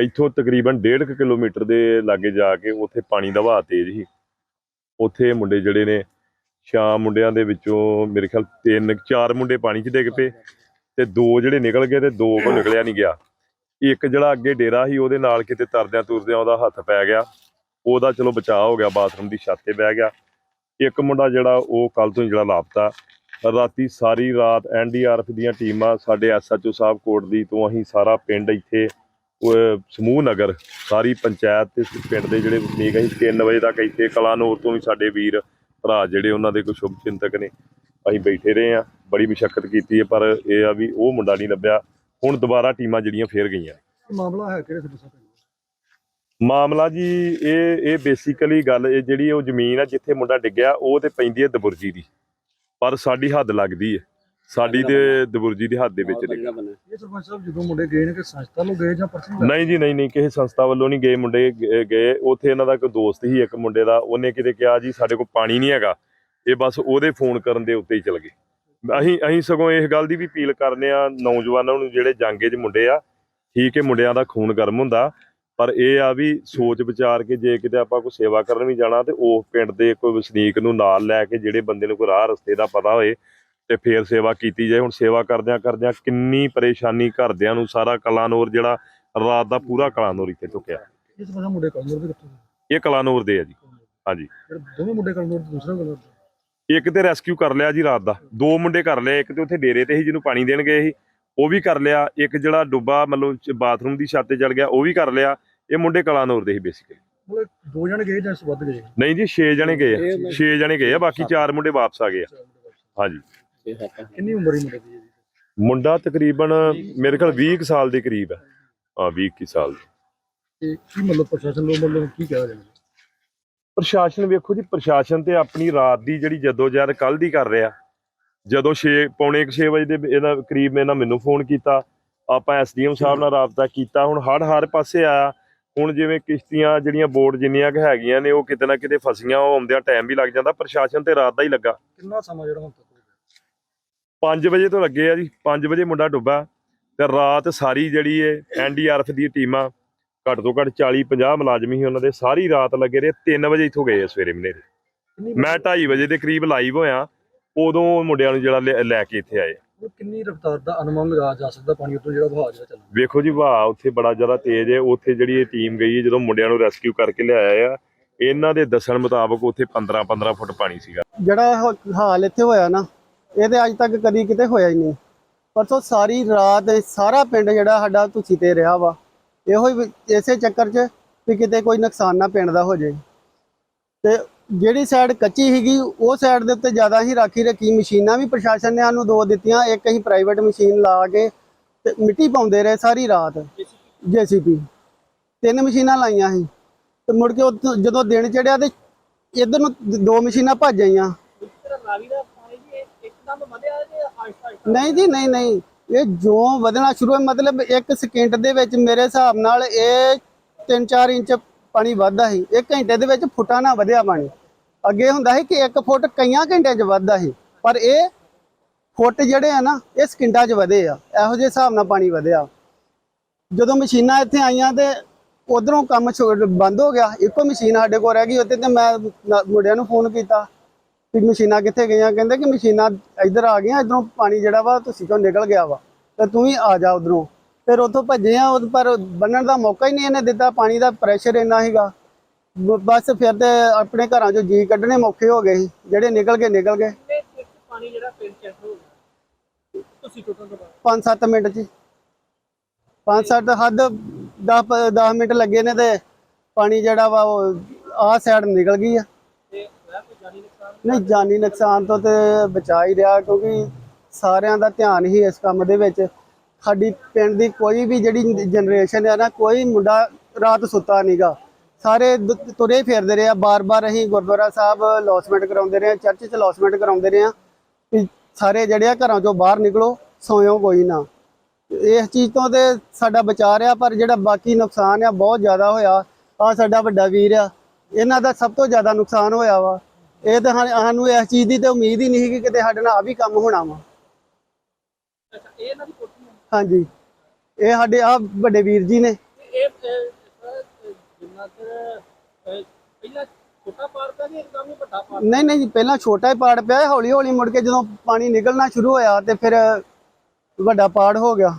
ਇੱਥੋਂ ਤਕਰੀਬਨ 1.5 ਕਿਲੋਮੀਟਰ ਦੇ ਲਾਗੇ ਜਾ ਕੇ ਉੱਥੇ ਪਾਣੀ ਦਾ ਵਹਾਅ ਤੇਜ਼ ਸੀ। ਉੱਥੇ ਮੁੰਡੇ ਜਿਹੜੇ ਨੇ ਸ਼ਾਮ ਮੁੰਡਿਆਂ ਦੇ ਵਿੱਚੋਂ ਮੇਰੇ ਖਿਆਲ ਤਿੰਨ ਚਾਰ ਮੁੰਡੇ ਪਾਣੀ 'ਚ ਡਿੱਗ ਪਏ ਤੇ ਦੋ ਜਿਹੜੇ ਨਿਕਲ ਗਏ ਤੇ ਦੋ ਕੋ ਨਿਕਲਿਆ ਨਹੀਂ ਗਿਆ। ਇੱਕ ਜਿਹੜਾ ਅੱਗੇ ਡੇਰਾ ਸੀ ਉਹਦੇ ਨਾਲ ਕਿਤੇ ਤਰਦਿਆਂ ਤੁਰਦਿਆਂ ਉਹਦਾ ਹੱਥ ਪੈ ਗਿਆ। ਉਹਦਾ ਚਲੋ ਬਚਾਅ ਹੋ ਗਿਆ ਬਾਥਰੂਮ ਦੀ ਛੱਤ ਤੇ ਬਹਿ ਗਿਆ। ਇੱਕ ਮੁੰਡਾ ਜਿਹੜਾ ਉਹ ਕੱਲ ਤੋਂ ਜਿਹੜਾ ਲਾਪਤਾ। ਰਾਤੀ ਸਾਰੀ ਰਾਤ ਐਨਡੀਆਰਐਫ ਦੀਆਂ ਟੀਮਾਂ ਸਾਡੇ ਐਸਐਚਓ ਸਾਹਿਬ ਕੋਟ ਦੀ ਤੋਂ ਅਸੀਂ ਸਾਰਾ ਪਿੰਡ ਇੱਥੇ ਸਮੂਹ ਨਗਰ ਸਾਰੀ ਪੰਚਾਇਤ ਤੇ ਪਿੰਡ ਦੇ ਜਿਹੜੇ ਵਸਨੀਕ ਅਸੀਂ 3 ਵਜੇ ਤੱਕ ਇੱਥੇ ਕਲਾਨੌਰ ਤੋਂ ਵੀ ਸਾਡੇ ਵੀਰ ਭਰਾ ਜਿਹੜੇ ਉਹਨਾਂ ਦੇ ਕੋਈ ਸ਼ੁਭ ਚਿੰਤਕ ਨੇ ਅਸੀਂ ਬੈਠੇ ਰਹੇ ਆ ਬੜੀ ਮੁਸ਼ਕਲ ਕੀਤੀ ਹੈ ਪਰ ਇਹ ਆ ਵੀ ਉਹ ਮੁੰਡਾ ਨਹੀਂ ਲੱਭਿਆ। ਹੁਣ ਦੁਬਾਰਾ ਟੀਮਾਂ ਜਿਹੜੀਆਂ ਫੇਰ ਗਈਆਂ। ਮਾਮਲਾ ਹੈ ਕਿਹੜੇ ਪਿੰਡ ਮਾਮਲਾ ਜੀ ਇਹ ਇਹ ਬੇਸਿਕਲੀ ਗੱਲ ਇਹ ਜਿਹੜੀ ਉਹ ਜ਼ਮੀਨ ਆ ਜਿੱਥੇ ਮੁੰਡਾ ਡਿੱਗਿਆ ਉਹ ਤੇ ਪੈਂਦੀ ਹੈ ਦਬੁਰਜੀ ਦੀ। ਪਰ ਸਾਡੀ ਹੱਦ ਲੱਗਦੀ ਹੈ। ਸਾਡੀ ਤੇ ਦਬੁਰਜੀ ਦੀ ਹੱਦ ਦੇ ਵਿੱਚ ਡਿੱਗਾ ਇਹ ਸਰਪੰਚ ਸਾਹਿਬ ਜਦੋਂ ਮੁੰਡੇ ਗਏ ਨੇ ਕਿ ਸੰਸਥਾ ਨੂੰ ਗਏ ਜਾਂ ਪਰਸਨਲ ਨਹੀਂ ਜੀ ਨਹੀਂ ਨਹੀਂ ਕਿਸੇ ਸੰਸਥਾ ਵੱਲੋਂ ਨਹੀਂ ਗਏ ਮੁੰਡੇ ਗਏ। ਉੱਥੇ ਇਹਨਾਂ ਦਾ ਕੋਈ ਦੋਸਤ ਸੀ ਇੱਕ ਮੁੰਡੇ ਦਾ। ਉਹਨੇ ਕਿਤੇ ਕਿਹਾ ਜੀ ਸਾਡੇ ਕੋਲ ਪਾਣੀ ਨਹੀਂ ਹੈਗਾ। ਇਹ ਬਸ ਉਹਦੇ ਫੋਨ ਕਰਨ ਦੇ ਉੱਤੇ ਹੀ ਚਲ ਗਏ। ਅਸੀਂ ਅਸੀਂ ਸਗੋਂ ਇਸ ਗੱਲ ਦੀ ਵੀ ਅਪੀਲ ਕਰਨੇ ਆ ਨੌਜਵਾਨਾਂ ਨੂੰ ਜਿਹੜੇ ਜਾਂਗੇ 'ਚ ਮੁੰਡੇ ਆ ਠੀਕ ਹੈ ਮੁੰਡਿਆਂ ਦਾ ਖੂਨ ਗਰਮ ਹੁੰਦਾ। ਪਰ ਇਹ ਆ ਵੀ ਸੋਚ ਵਿਚਾਰ ਕੇ ਜੇ ਕਿਤੇ ਆਪਾਂ ਕੋਈ ਸੇਵਾ ਕਰਨ ਵੀ ਜਾਣਾ ਤੇ ਉਹ ਪਿੰਡ ਦੇ ਕੋਈ ਵਸਨੀਕ ਨੂੰ ਨਾਲ ਲੈ ਕੇ ਜਿਹੜੇ ਬੰਦੇ ਨੂੰ ਕੋਈ ਰਾਹ ਰਸਤੇ ਦਾ ਪਤਾ ਹੋਏ ਤੇ ਫੇਰ ਸੇਵਾ ਕੀਤੀ ਜਾਏ। ਹੁਣ ਸੇਵਾ ਕਰਦਿਆਂ ਕਰਦਿਆਂ ਕਿੰਨੀ ਪਰੇਸ਼ਾਨੀ ਘਰਦਿਆਂ ਨੂੰ ਸਾਰਾ ਕਲਾਨੌਰ ਜਿਹੜਾ ਰਾਤ ਦਾ ਪੂਰਾ ਕਲਾਨੌਰ ਇੱਥੇ ਚੁੱਕਿਆ ਇਸ ਪਾਸੇ ਮੁੰਡੇ ਕਲਨੌਰ ਦੇ ਕਿੱਥੋਂ ਇਹ ਕਲਾਨੌਰ ਦੇ ਆ ਜੀ। ਹਾਂਜੀ। ਦੋਵੇਂ ਮੁੰਡੇ ਕਲਨੌਰ ਦੇ ਦੂਸਰਾ ਕਲਨੌਰ ਇੱਕ ਤੇ ਰੈਸਕਿਊ ਕਰ ਲਿਆ ਜੀ ਰਾਤ ਦਾ। ਦੋ ਮੁੰਡੇ ਕਰ ਲਏ ਇੱਕ ਤੇ ਉੱਥੇ ਡੇਰੇ ਤੇ ਸੀ ਜਿਹਨੂੰ ਪਾਣੀ ਦੇਣ ਗਏ ਸੀ। ਉਹ ਵੀ ਕਰ ਲਿਆ। ਇੱਕ ਜਿਹੜਾ ਡੁੱਬਾ ਮਤਲਬ ਬਾਥਰੂਮ ਦੀ ਛੱਤ ਤੇ ਚੜ ਗਿਆ ਉਹ ਵੀ ਕਰ ਲਿਆ। ਇਹ ਮੁੰਡੇ ਕਲਾਨੌਰ ਦੇ ਸੀ ਬੇਸਿਕਲੀ ਮਤਲਬ ਦੋ ਜਣੇ ਗਏ ਜਾਂ ਤੋਂ ਵੱਧ ਗਏ? ਨਹੀਂ ਜੀ 6 ਜਣੇ ਗਏ ਆ। 6 ਜਣੇ ਗਏ ਆ ਬਾਕੀ 4 ਮੁੰਡੇ ਵਾਪਸ ਆ ਗਏ ਆ। ਹਾਂਜੀ। ਕਿੰਨੀ ਉਮਰ ਹੀ ਮੁੰਡੇ ਦੀ? ਹੈ ਜੀ? ਮੁੰਡਾ ਤਕਰੀਬਨ ਮੇਰੇ ਖਿਆਲ 20 ਕੁ ਸਾਲ ਦੇ ਕਰੀਬ ਹੈ। ਹਾਂ 20 ਕੁ ਸਾਲ ਦੀ। ਤੇ ਕੀ ਮਤਲਬ ਪ੍ਰਸ਼ਾਸਨ ਨੂੰ ਮਤਲਬ ਕੀ ਕਹਿ ਰਹੇ ਪ੍ਰਸ਼ਾਸਨ ਵੇਖੋ ਜੀ ਪ੍ਰਸ਼ਾਸਨ ਤੇ ਆਪਣੀ ਰਾਤ ਦੀ ਜਿਹੜੀ ਜਦੋਜਹਿਦ ਕੱਲ ਦੀ ਕਰ ਰਿਹਾ। ਜਦੋਂ 6 ਪੌਣੇ 6 ਵਜੇ ਦੇ ਇਹਨਾਂ ਕਰੀਬ ਇਹਨਾਂ ਮੈਨੂੰ ਫੋਨ ਕੀਤਾ। ਆਪਾਂ ਐਸਡੀਐਮ ਸਾਹਿਬ ਨਾਲ ਰਾਬਤਾ ਕੀਤਾ। ਹੁਣ ਹੜ ਹਰ ਪਾਸੇ ਆਇਆ। ਹੁਣ ਜਿਵੇਂ ਕਿਸ਼ਤੀਆਂ ਜਿਹੜੀਆਂ ਬੋਟ ਜਿੰਨੀਆਂ ਕੁ ਹੈਗੀਆਂ ਨੇ ਉਹ ਕਿਤੇ ਨਾ ਕਿਤੇ ਫਸੀਆਂ ਉਹ ਆਉਂਦਿਆਂ ਟਾਈਮ ਵੀ ਲੱਗ ਜਾਂਦਾ। ਪ੍ਰਸ਼ਾਸਨ ਤੇ ਰਾਤ ਦਾ ਹੀ ਲੱਗਾ। ਕਿੰਨਾ ਸਮਾਂ ਜਿਹੜਾ ਹੁਣ ਤੱਕ 5 ਵਜੇ ਤੋਂ ਲੱਗੇ ਆ ਜੀ 5 ਵਜੇ ਮੁੰਡਾ ਡੁੱਬਾ ਤੇ ਰਾਤ ਸਾਰੀ ਜਿਹੜੀ ਏ ਐਨਡੀਆਰਐਫ ਦੀ ਟੀਮਾਂ ਘੱਟ ਤੋਂ ਘੱਟ 40 50 ਮੁਲਾਜ਼ਮ ਸੀ ਉਹਨਾਂ ਦੇ ਸਾਰੀ ਰਾਤ ਲੱਗੇ ਰਹੇ 3 ਵਜੇ ਇੱਥੋਂ ਗਏ ਆ ਸਵੇਰੇ ਮਨੇਰੇ ਮੈਂ 2:30 ਵਜੇ ਦੇ ਕਰੀਬ ਲਾਈਵ ਹੋਇਆ ਉਦੋਂ ਮੁੰਡਿਆਂ ਨੂੰ ਜਿਹੜਾ ਲੈ- ਕੇ ਇੱਥੇ ਆਏ। ਕਿੰਨੀ ਰਫ਼ਤਾਰ ਦਾ ਅਨੁਮਾਨ ਲਗਾਇਆ ਜਾ ਸਕਦਾ ਪਾਣੀ ਉੱਤੋਂ ਜਿਹੜਾ ਵਹਾਅ ਜਿਹੜਾ ਚੱਲਦਾ? ਵੇਖੋ ਜੀ ਵਾਹ ਉੱਥੇ ਬੜਾ ਜ਼ਿਆਦਾ ਤੇਜ਼ ਹੈ ਉੱਥੇ ਜਿਹੜੀ ਇਹ ਟੀਮ ਗਈ ਹੈ ਜਦੋਂ ਮੁੰਡਿਆਂ ਨੂੰ ਰੈਸਕਿਊ ਕਰਕੇ ਲਿਆਇਆ ਆ ਇਹਨਾਂ ਦੇ ਦੱਸਣ ਮੁਤਾਬਕ ਉੱਥੇ 15 15 ਫੁੱਟ ਪਾਣੀ ਸੀਗਾ। ਜਿਹੜਾ ਹ- ਹਾਲ ਇੱਥੇ ਹੋਇਆ ਨਾ ਇਹ ਤੇ ਅੱਜ ਤੱਕ ਕਦੀ ਕਿਤੇ ਹੋਇਆ ਹੀ ਨਹੀਂ। ਪਰਸੋਂ ਸਾਰੀ ਰਾਤ ਸਾਰਾ ਪਿੰਡ ਜਿਹੜਾ ਸਾਡਾ ਤੁਸੀਂ ਤੇ ਰਿਹਾ ਵਾ, ਇਹੋ ਹੀ ਇਸੇ ਚੱਕਰ 'ਚ ਵੀ ਕਿਤੇ ਕੋਈ ਨੁਕਸਾਨ ਨਾ ਪਿੰਡ ਦਾ ਹੋ ਜਾਏ। ਤੇ ਜਿਹੜੀ ਸਾਈਡ ਕੱਚੀ ਸੀਗੀ, ਉਹ ਸਾਈਡ ਦੇ ਉੱਤੇ ਜ਼ਿਆਦਾ ਹੀ ਰਾਖੀ ਰੱਖੀ ਮਸ਼ੀਨਾਂ ਵੀ ਪ੍ਰਸ਼ਾਸਨ ਨੇ ਸਾਨੂੰ ਦੋ ਦਿੱਤੀਆਂ, ਇੱਕ ਅਸੀਂ ਪ੍ਰਾਈਵੇਟ ਮਸ਼ੀਨ ਲਾ ਕੇ ਤੇ ਮਿੱਟੀ ਪਾਉਂਦੇ ਰਹੇ ਸਾਰੀ ਰਾਤ। ਜੀਸੀਪੀ ਤਿੰਨ ਮਸ਼ੀਨਾਂ ਲਾਈਆਂ ਸੀ। ਤੇ ਮੁੜ ਕੇ ਉੱਥੋਂ ਜਦੋਂ ਦਿਨ ਚੜਿਆ ਤੇ ਇਧਰ ਨੂੰ ਦੋ ਮਸ਼ੀਨਾਂ ਭੱਜ ਆਈਆਂ। ਨਹੀਂ ਜੀ, ਨਹੀਂ ਨਹੀਂ। ਇਹ ਜੋ ਵਧਣਾ ਸ਼ੁਰੂ ਹੋਇਆ, ਮਤਲਬ ਇੱਕ ਸਕਿੰਟ ਦੇ ਵਿੱਚ ਮੇਰੇ ਹਿਸਾਬ ਨਾਲ ਇਹ 3-4 ਇੰਚ ਪਾਣੀ ਵੱਧਦਾ ਸੀ। ਇੱਕ ਘੰਟੇ ਦੇ ਵਿੱਚ ਫੁੱਟਾਂ ਨਾਲ ਵਧਿਆ ਪਾਣੀ। ਅੱਗੇ ਹੁੰਦਾ ਸੀ ਕਿ 1 ਫੁੱਟ ਕਈਆਂ ਘੰਟਿਆਂ 'ਚ ਵੱਧਦਾ ਸੀ। ਪਰ ਇਹ ਫੁੱਟ ਜਿਹੜੇ ਆ ਨਾ, ਇਹ ਸਕਿੰਟਾਂ 'ਚ ਵਧੇ ਆ। ਇਹੋ ਜਿਹੇ ਹਿਸਾਬ ਨਾਲ ਪਾਣੀ ਵਧਿਆ। ਜਦੋਂ ਮਸ਼ੀਨਾਂ ਇੱਥੇ ਆਈਆਂ ਤੇ ਉਧਰੋਂ ਕੰਮ ਬੰਦ ਹੋ ਗਿਆ। ਇੱਕੋ ਮਸ਼ੀਨ ਸਾਡੇ ਕੋਲ ਰਹਿ ਗਈ, ਉੱਥੇ ਤੇ ਮੈਂ, ਮੁੰਡਿਆਂ ਨੂੰ ਫੋਨ ਕੀਤਾ। ਵੀ ਮਸ਼ੀਨਾਂ ਕਿੱਥੇ ਗਈਆਂ? ਕਹਿੰਦੇ ਕਿ ਮਸ਼ੀਨਾਂ ਇੱਧਰ ਆ ਗਈਆਂ ਇਧਰੋਂ ਪਾਣੀ ਜਿਹੜਾ ਵਾ ਤੁਸੀਂ ਚੋਂ ਨਿਕਲ ਗਿਆ ਵਾ। ਤੇ ਤੂੰ ਵੀ ਆ ਜਾ ਉਧਰੋਂ। ਫਿਰ ਉੱਥੋਂ ਭੱਜੇ ਆ ਉਹ ਪਰ ਬੰਨਣ ਦਾ ਮੌਕਾ ਹੀ ਨਹੀਂ ਇਹਨੇ ਦਿੱਤਾ ਪਾਣੀ ਦਾ ਪ੍ਰੈਸ਼ਰ ਇੰਨਾ ਬ- ਬਸ ਫਿਰ ਤੇ ਆਪਣੇ ਘਰਾਂ ਚੋਂ ਜੀ ਕੱਢਣੇ ਮੌਕੇ ਹੋ ਗਏ ਜਿਹੜੇ ਨਿਕਲ ਗਏ ਨਿਕਲ ਗਏ। ਪਾਣੀ ਜਿਹੜਾ ਪਿੰਡ ਚ ਹੋ ਗਿਆ? ਤੁਸੀਂ ਟੁੱਟਣ ਤੋਂ ਬਾਅਦ। 5-7 ਮਿੰਟ 'ਚ 5-7 ਹੱਦ 10 10 ਮਿੰਟ ਲੱਗੇ ਨੇ ਤੇ ਪਾਣੀ ਜਿਹੜਾ ਵਾ ਉਹ ਆਹ ਸਾਈਡ ਨਿਕਲ ਗਈ ਆ ਤੇ ਹੋਇਆ ਕੋਈ ਜਾਨੀ ਨੁਕਸਾਨ ਨਹੀਂ, ਜਾਨੀ ਨੁਕਸਾਨ ਤੋਂ ਤੇ ਬਚਾ ਹੀ ਰਿਹਾ ਕਿਉਂਕਿ ਸਾਰਿਆਂ ਦਾ ਧਿਆਨ ਹੀ ਇਸ ਕੰਮ ਦੇ ਵਿੱਚ। ਸਾਡੀ ਪਿੰਡ ਦੀ ਕੋਈ ਵੀ ਜਿਹੜੀ ਜਨਰੇਸ਼ਨ ਹੈ ਨਾ, ਕੋਈ ਮੁੰਡਾ ਰਾਤ ਸੁੱਤਾ ਨਹੀਂਗਾ ਸਾਰੇ ਦ- ਤੁਰੇ ਫਿਰਦੇ ਰਹੇ ਆ, ਬਾਰ-ਬਾਰ ਅਸੀਂ ਗੁਰਦੁਆਰਾ ਸਾਹਿਬ ਲੌਸਮੈਂਟ ਕਰਾਉਂਦੇ ਰਹੇ ਆ ਚਰਚ 'ਚ ਲੌਸਮੈਂਟ ਕਰਾਉਂਦੇ ਰਹੇ ਆ ਵੀ ਸਾਰੇ ਜਿਹੜੇ ਆ ਘਰਾਂ ਚੋਂ ਬਾਹਰ ਨਿਕਲੋ, ਸੋਇਓ ਕੋਈ ਨਾ। ਇਸ ਚੀਜ਼ ਤੋਂ ਤੇ ਸਾਡਾ ਬਚਾ ਰਿਹਾ, ਪਰ ਜਿਹੜਾ ਬਾਕੀ ਨੁਕਸਾਨ ਆ, ਬਹੁਤ ਜ਼ਿਆਦਾ ਹੋਇਆ। ਆ ਸਾਡਾ ਵੱਡਾ ਵੀਰ ਆ, ਇਹਨਾਂ ਦਾ ਸਭ ਤੋਂ ਜ਼ਿਆਦਾ ਨੁਕਸਾਨ ਹੋਇਆ ਵਾ। ਇਹ ਤਾਂ ਸਾਨੂੰ- ਇਸ ਚੀਜ਼ ਦੀ ਤੇ ਉਮੀਦ ਹੀ ਨਹੀਂ ਸੀ ਕਿ ਕਿਤੇ ਸਾਡੇ ਨਾਲ ਆ ਵੀ ਕੰਮ ਹੋਣਾ ਵਾ। ਅੱਛਾ ਇਹ ਇਹਨਾਂ ਦੀ ਕੋਠੀ ਹੈ? ਹਾਂਜੀ। ਇਹ ਸਾਡੇ ਆ ਵੱਡੇ ਵੀਰ ਜੀ ਨੇ। ਇਹ ਅਹ, ਸਰ, ਜਿੰਨਾ ਚਿਰ ਅਹ, ਪਹਿਲਾਂ ਛੋਟਾ ਪਾਰਕ ਹੈ ਕਿ ਇੱਕਦਮ ਹੀ ਵੱਡਾ ਪਾਰਕ ਨਹੀਂ ਨਹੀਂ ਜੀ ਪਹਿਲਾਂ ਛੋਟਾ ਹੀ ਪਾੜ ਪਿਆ ਹੌਲੀ ਹੌਲੀ ਮੁੜ ਕੇ ਜਦੋਂ ਪਾਣੀ ਨਿਕਲਣਾ ਸ਼ੁਰੂ ਹੋਇਆ ਤੇ ਫਿਰ ਵੱਡਾ ਪਾੜ ਹੋ ਗਿਆ।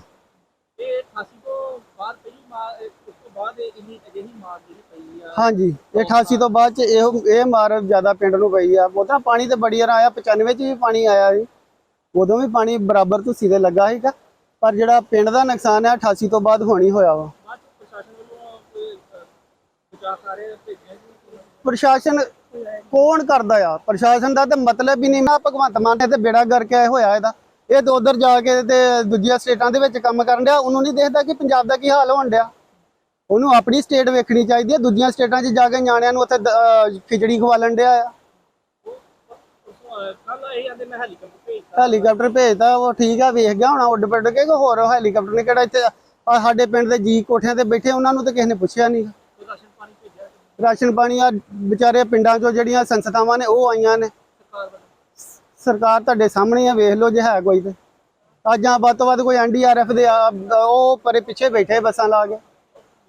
ਇਹ 88 ਤੋਂ ਬਾਅਦ ਪਹਿਲੀ ਮਾਰ ਇਹ- ਉਸ ਤੋਂ ਬਾਅਦ ਇਹ ਇੰਨੀ ਅਜਿਹੀ ਮਾਰ ਜਿਹੜੀ ਹਾਂਜੀ ਇਹ 88 ਤੋਂ ਬਾਅਦ ਚ ਇਹ ਇਹ ਮਾਰ ਜ਼ਿਆਦਾ ਪਿੰਡ ਨੂੰ ਪਈ ਆ। ਉਹਦਾ ਪਾਣੀ ਤੇ ਬੜੀ ਵਾਰ ਆਇਆ 95 ਚ ਵੀ ਪਾਣੀ ਆਇਆ ਸੀ। ਉਦੋਂ ਵੀ ਪਾਣੀ ਬਰਾਬਰ ਤੁਸੀਂ ਤੇ ਲੱਗਾ ਸੀਗਾ। ਪਰ ਜਿਹੜਾ ਪਿੰਡ ਦਾ ਨੁਕਸਾਨ ਹੈ 88 ਤੋਂ ਬਾਅਦ ਹੋਣੀ ਹੋਇਆ ਵਾ। ਪ੍ਰਸ਼ਾਸਨ ਪ੍ਰਸ਼ਾਸਨ ਕੌਣ ਕਰਦਾ ਆ? ਪ੍ਰਸ਼ਾਸਨ ਦਾ ਤੇ ਮਤਲਬ ਹੀ ਨਹੀਂ। ਨਾ ਭਗਵੰਤ ਮਾਨ ਨੇ ਤੇ ਬੇੜਾ ਕਰਕੇ ਹੋਇਆ ਇਹਦਾ। ਇਹ ਤੇ ਉਧਰ ਜਾ ਕੇ ਤੇ ਦੂਜੀਆਂ ਸਟੇਟਾਂ ਦੇ ਵਿੱਚ ਕੰਮ ਕਰਨ ਡਿਆ। ਉਹਨੂੰ ਨਹੀਂ ਦੇਖਦਾ ਕਿ ਪੰਜਾਬ ਦਾ ਕੀ ਹਾਲ ਹੋਣ ਡਿਆ। ਉਹਨੂੰ ਆਪਣੀ ਸਟੇਟ ਵੇਖਣੀ ਚਾਹੀਦੀ ਹੈ, ਦੂਜੀਆਂ ਸਟੇਟਾਂ 'ਚ ਜਾ ਕੇ ਨਿਆਣਿਆਂ ਨੂੰ ਉੱਥੇ ਦ- ਅਹ, ਖਿਚੜੀ ਖਵਾਲਣ ਡਿਆ ਆ। ਹੈਲੀਕਾਪਟਰ ਭੇਜਤਾ, ਉਹ ਠੀਕ ਆ, ਵੇਖ ਗਿਆ ਹੋਣਾ ਉੱਡ ਪੱਡ ਕੇ ਹੋਰ ਹੈਲੀਕਾਪਟਰ ਨੇ ਕਿਹੜਾ ਇੱਥੇ ਸਾਡੇ ਪਿੰਡ ਦੇ ਜੀ ਕੋਠਿਆਂ ਤੇ ਬੈਠੇ, ਉਹਨਾਂ ਨੂੰ ਤਾਂ ਕਿਸੇ ਨੇ ਪੁੱਛਿਆ ਨਹੀਂ ਰਾਸ਼ਨ ਪਾਣੀ ਆ, ਵਿਚਾਰੇ ਪਿੰਡਾਂ 'ਚੋਂ ਜਿਹੜੀਆਂ ਸੰਸਥਾਵਾਂ ਨੇ, ਉਹ ਆਈਆਂ ਨੇ। ਸਰਕਾਰ ਤੁਹਾਡੇ ਸਾਹਮਣੇ ਆ, ਵੇਖ ਲਓ ਜੇ ਹੈ ਕੋਈ ਤੇ। ਅੱਜ ਆ ਵੱਧ ਤੋਂ ਵੱਧ ਕੋਈ ਐਨਡੀਆਰਐਫ ਦੇ ਉਹ ਪਰੇ ਪਿੱਛੇ ਬੈਠੇ ਬੱਸਾਂ ਲਾ ਕੇ।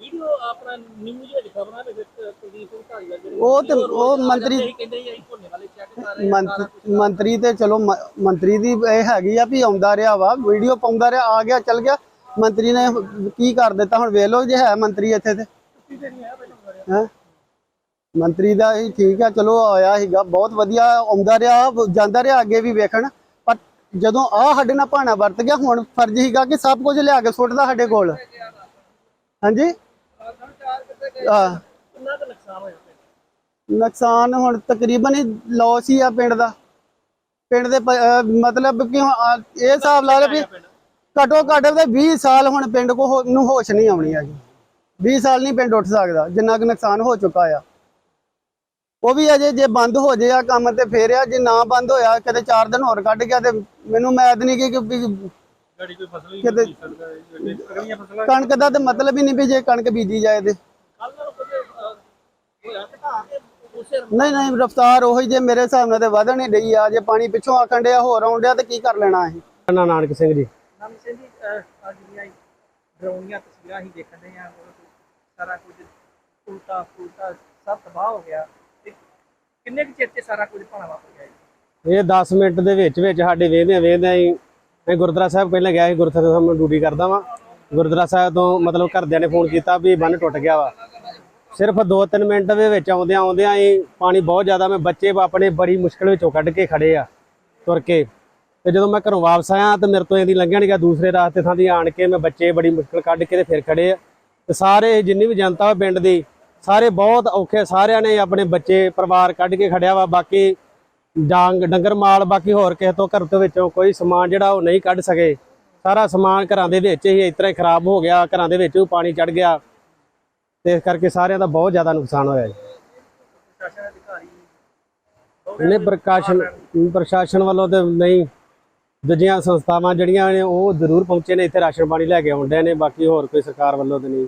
ਵੀਡੀਓ ਆਪਣਾ ਨਿਊਜ਼ ਵਿੱਚ ਖਬਰਾਂ ਦੇ ਵਿੱਚ ਕੁਲਦੀਪ ਸਿੰਘ ਢਾਲੀਵਾਲ ਜਿਹੜੇ ਉਹ ਤੇ- ਉਹ ਮੰਤਰੀ- ਸੀ, ਕਹਿੰਦੇ ਸੀ ਅਸੀਂ ਭੋਲੇ ਵਾਲੇ ਚੈੱਕ ਕਰ ਰਹੇ ਹਾਂ ਮੰਤ- ਸਾਰਾ ਕੁਛ। ਮੰਤਰੀ ਤੇ ਚਲੋ ਮ- ਮੰਤਰੀ ਦੀ ਇਹ ਹੈਗੀ ਆ ਵੀ ਆਉਂਦਾ ਰਿਹਾ ਵਾ ਵੀਡੀਓ ਪਾਉਂਦਾ ਰਿਹਾ ਆ ਗਿਆ ਚੱਲ ਗਿਆ। ਮੰਤਰੀ ਨੇ ਕੀ ਕਰ ਦਿੱਤਾ? ਹੁਣ ਵੇਖ ਲਓ ਜੇ ਹੈ ਮੰਤਰੀ ਇੱਥੇ ਤੇ। ਹੈਂ? ਮੰਤਰੀ ਦਾ ਹੀ ਠੀਕ ਆ ਚਲੋ ਆਇਆ ਸੀਗਾ ਬਹੁਤ ਵਧੀਆ ਆਉਂਦਾ ਰਿਹਾ ਜਾਂਦਾ ਰਿਹਾ ਅੱਗੇ ਵੀ ਵੇਖਣ। ਪਰ ਜਦੋਂ ਆ ਸਾਡੇ ਨਾਲ ਭਾਣਾ ਵਰਤ ਗਿਆ ਹੁਣ ਫਰਜ਼ ਸੀਗਾ ਕਿ ਸਭ ਕੁਝ ਲਿਆ ਕੇ ਸੁੱਟਦਾ ਸਾਡੇ ਕੋਲ। ਹਾਂਜੀ? ਕਿੰਨਾ ਕੁ ਨੁਕਸਾਨ ਹੋਇਆ ਪਿੰਡ? ਨੁਕਸਾਨ ਹੁਣ ਤਕਰੀਬਨ ਹੀ ਲਾਸ ਹੀ ਆ ਪਿੰਡ ਦਾ। ਪਿੰਡ ਦੇ ਪ- ਅਹ ਮਤਲਬ ਕਿ ਹੁਣ ਆ- ਇਹ ਹਿਸਾਬ ਲਾ ਲਓ ਵੀ ਘਟੋ ਘੱਟ ਤੇ 20 ਸਾਲ ਹੁਣ ਪਿੰਡ ਕੋ ਹੋ- ਨੂੰ ਹੋਸ਼ ਨਹੀਂ ਆਉਣੀ ਹੈਗੀ। 20 ਸਾਲ ਨਹੀਂ ਪਿੰਡ ਉੱਠ ਸਕਦਾ ਜਿੰਨਾ ਕੁ ਨੁਕਸਾਨ ਹੋ ਚੁੱਕਾ ਆ। ਉਹ ਵੀ ਅਜੇ ਜੇ ਬੰਦ ਹੋ ਜੇ ਆ ਕੰਮ ਤੇ ਫੇਰ ਆ ਜੇ ਨਾ ਬੰਦ ਹੋਇਆ ਕਿਤੇ 4 ਦਿਨ ਹੋਰ ਕੱਢ ਗਿਆ ਤੇ ਮੈਨੂੰ ਮੈਦ ਨਹੀਂ ਕਿ ਕਿ ਵੀ ਗਾੜੀ ਕੋਈ ਫਸਲ ਹੀ ਕਿਤੇ ਅਗਲੀਆਂ ਫਸਲਾਂ ਕਣਕ ਦਾ ਤੇ ਮਤਲਬ ਹੀ ਨਹੀਂ ਵੀ ਜੇ ਕਣਕ ਬੀਜੀ ਜਾਏ ਤੇ। ਕੱਲ ਨਾਲ ਕਦੇ ਹੋਇਆ ਘਟਾ ਕੇ ਉਸੇ ਨਹੀਂ ਨਹੀਂ ਰਫਤਾਰ ਉਹੀ ਜੇ ਮੇਰੇ ਹਿਸਾਬ ਨਾਲ ਤੇ ਵਧਣ ਹੀ ਡਈ ਆ ਜੇ ਪਾਣੀ ਪਿੱਛੋਂ ਆਕਣ ਡਿਆ ਹੋਰ ਆਉਣ ਡਿਆ ਤੇ ਕੀ ਕਰ ਲੈਣਾ ਅਸੀਂ? ਨਾ ਨਾਨਕ ਸਿੰਘ ਜੀ। ਨਾਮ ਸਿੰਘ ਜੀ ਅਹ, ਅੱਜ ਦੀਆਂ ਡਰਾਉਣੀਆਂ ਤਸਵੀਰਾਂ ਹੀ ਦੇਖਦੇ ਆ ਸਾਰਾ ਕੁਝ ਉਲਟਾ ਫੁਲਟਾ ਸਭ ਤਬਾਹ ਹੋ ਗਿਆ। ਤੇ ਕਿੰਨੇ ਕੁ ਚਿਰ ਚ ਸਾਰਾ ਕੁਝ ਭਾਣਾ ਵਾਪਰ ਗਿਆ ਜੀ? ਇਹ 10 ਮਿੰਟ ਦੇ ਵਿੱਚ ਵਿੱਚ ਸਾਡੇ ਵੇਹਦੇ ਵੇਹਦੇ ਹੀ ਮੈਂ ਗੁਰਦੁਆਰਾ ਸਾਹਿਬ ਪਹਿਲਾਂ ਗਿਆ ਸੀ, ਗੁਰਦੁਆਰਾ ਸਾਹਿਬ ਮੈਂ ਡਿਊਟੀ ਕਰਦਾ ਵਾਂ। ਗੁਰਦੁਆਰਾ ਸਾਹਿਬ ਤੋਂ ਮਤਲਬ ਘਰਦਿਆਂ ਨੇ ਫੋਨ ਕੀਤਾ ਵੀ ਬੰਨ ਟੁੱਟ ਗਿਆ ਵਾ। ਸਿਰਫ 2-3 ਮਿੰਟ ਦੇ ਵਿੱਚ ਆਉਂਦਿਆਂ ਆਉਂਦਿਆਂ ਹੀ ਪਾਣੀ ਬਹੁਤ ਜ਼ਿਆਦਾ, ਮੈਂ ਬੱਚੇ ਆਪਣੇ ਬੜੀ ਮੁਸ਼ਕਲ ਵਿੱਚੋਂ ਕੱਢ ਕੇ ਖੜੇ ਆ, ਤੁਰ ਕੇ। ਤੇ ਜਦੋਂ ਮੈਂ ਘਰੋਂ ਵਾਪਸ ਆਇਆ ਤੇ ਮੇਰੇ ਤੋਂ ਇਹਦੀ ਲੰਘਿਆ ਨਹੀਂ ਗਿਆ, ਦੂਸਰੇ ਰਾਸਤੇ ਥਾਂ ਦੀ ਆਣ ਕੇ ਮੈਂ ਬੱਚੇ ਬੜੀ ਮੁਸ਼ਕਲ ਕੱਢ ਕੇ ਤੇ ਫਿਰ ਖੜੇ ਆ। ਤੇ ਸਾਰੇ, ਜਿੰਨੀ ਵੀ ਜਨਤਾ ਵਾ ਪਿੰਡ ਦੀ, ਸਾਰੇ ਬਹੁਤ ਔਖੇ, ਸਾਰਿਆਂ ਨੇ ਆਪਣੇ ਬੱਚੇ, ਪਰਿਵਾਰ ਕੱਢ ਕੇ ਖੜਿਆ ਵਾ, ਬਾਕੀ ਡਾਂਗ, ਡੰਗਰ ਮਾਲ, ਬਾਕੀ ਹੋਰ ਕਿਸੇ ਤੋਂ ਘਰ ਤੋਂ ਵਿੱਚੋਂ ਕੋਈ ਸਮਾਨ ਜਿਹੜਾ ਉਹ ਨਹੀਂ ਕੱਢ ਸਕੇ। ਸਾਰਾ ਸਮਾਨ ਘਰਾਂ ਦੇ ਵਿੱਚ ਹੀ ਇਸ ਤਰ੍ਹਾਂ ਹੀ ਖਰਾਬ ਹੋ ਗਿਆ, ਘਰਾਂ ਦੇ ਵਿੱਚ ਵੀ ਪਾਣੀ ਚੜ ਗਿਆ। ਤੇ ਇਸ ਕਰਕੇ ਸਾਰਿਆਂ ਦਾ ਬਹੁਤ ਜ਼ਿਆਦਾ ਨੁਕਸਾਨ ਹੋਇਆ ਜੀ। ਪ੍ਰਸ਼ਾਸਨ ਪ੍ਰਕਾਸ਼ਨ, ਪ੍ਰਸ਼ਾਸਨ ਵੱਲੋਂ ਤੇ ਨਹੀਂ, ਦੂਜੀਆਂ ਸੰਸਥਾਵਾਂ ਜਿਹੜੀਆਂ ਨੇ ਉਹ ਜ਼ਰੂਰ ਪਹੁੰਚੇ ਨੇ, ਇੱਥੇ ਰਾਸ਼ਨ ਪਾਣੀ ਲੈ ਕੇ ਆਉਂਦੇ ਨੇ, ਬਾਕੀ ਹੋਰ ਕੋਈ ਸਰਕਾਰ ਵੱਲੋਂ ਤੇ ਨਹੀਂ।